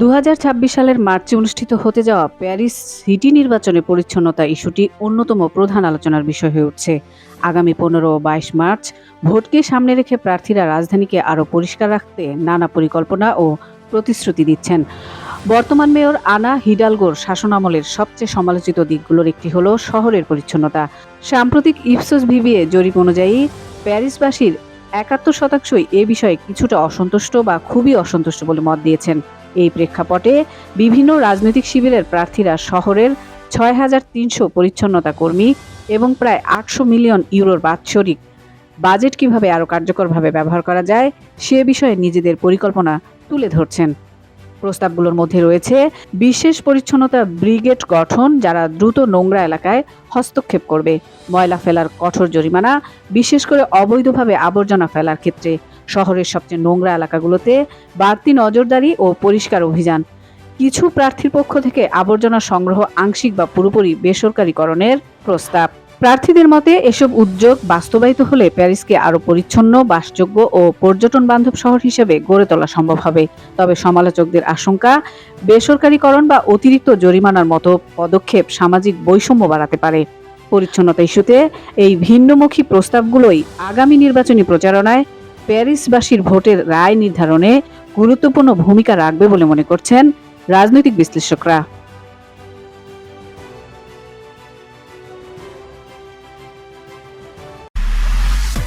দু হাজার ছাব্বিশ সালের মার্চে অনুষ্ঠিত হতে যাওয়া প্যারিস সিটি নির্বাচনে পরিচ্ছন্নতা ইস্যুটি অন্যতম প্রধান আলোচনার বিষয় হয়ে উঠছে। আগামী পনেরো ও বাইশ মার্চ ভোটকে সামনে রেখে প্রার্থীরা রাজধানীকে আরও পরিষ্কার রাখতে নানা পরিকল্পনা ও প্রতিশ্রুতি দিচ্ছেন। বর্তমান মেয়র আনা হিডালগোর শাসনামলের সবচেয়ে সমালোচিত দিকগুলোর একটি হল শহরের পরিচ্ছন্নতা। সাম্প্রতিক ইপসোস ভিভিএ জরিপ অনুযায়ী প্যারিসবাসীর একাত্তর শতাংশই এ বিষয়ে কিছুটা অসন্তুষ্ট বা খুবই অসন্তুষ্ট বলে মত দিয়েছেন। এই প্রেক্ষাপটে বিভিন্ন রাজনৈতিক শিবিরের প্রার্থীরা শহরের ছয় হাজার তিনশো পরিচ্ছন্নতা কর্মী এবং প্রায় আটশো মিলিয়ন ইউরোর বাৎসরিক বাজেট কীভাবে আরও কার্যকরভাবে ব্যবহার করা যায়, সে বিষয়ে নিজেদের পরিকল্পনা তুলে ধরছেন। প্রস্তাবগুলোর মধ্যে রয়েছে, বিশেষ পরিচ্ছন্নতা ব্রিগেড গঠন, যারা দ্রুত নোংরা এলাকায় হস্তক্ষেপ করবে, ময়লা ফেলার কঠোর জরিমানা, বিশেষ করে অবৈধভাবে আবর্জনা ফেলার ক্ষেত্রে, শহরের সবচেয়ে নোংরা এলাকাগুলোতে বাড়তি নজরদারি ও পরিষ্কার অভিযান। কিছু প্রার্থীর পক্ষ থেকে আবর্জনা সংগ্রহ আংশিক বা পুরোপুরি বেসরকারীকরণের প্রস্তাব। প্রার্থীদের মতে এসব উদ্যোগ বাস্তবায়িত হলে প্যারিসকে আরও পরিচ্ছন্ন, বাসযোগ্য ও পর্যটন বান্ধব শহর হিসেবে গড়ে তোলা সম্ভব হবে। তবে সমালোচকদের আশঙ্কা, বেসরকারীকরণ বা অতিরিক্ত জরিমানার মতো পদক্ষেপ সামাজিক বৈষম্য বাড়াতে পারে। পরিচ্ছন্নতা ইস্যুতে এই ভিন্নমুখী প্রস্তাবগুলোই আগামী নির্বাচনী প্রচারণায় প্যারিসবাসীর ভোটের রায় নির্ধারণে গুরুত্বপূর্ণ ভূমিকা রাখবে বলে মনে করছেন রাজনৈতিক বিশ্লেষকরা।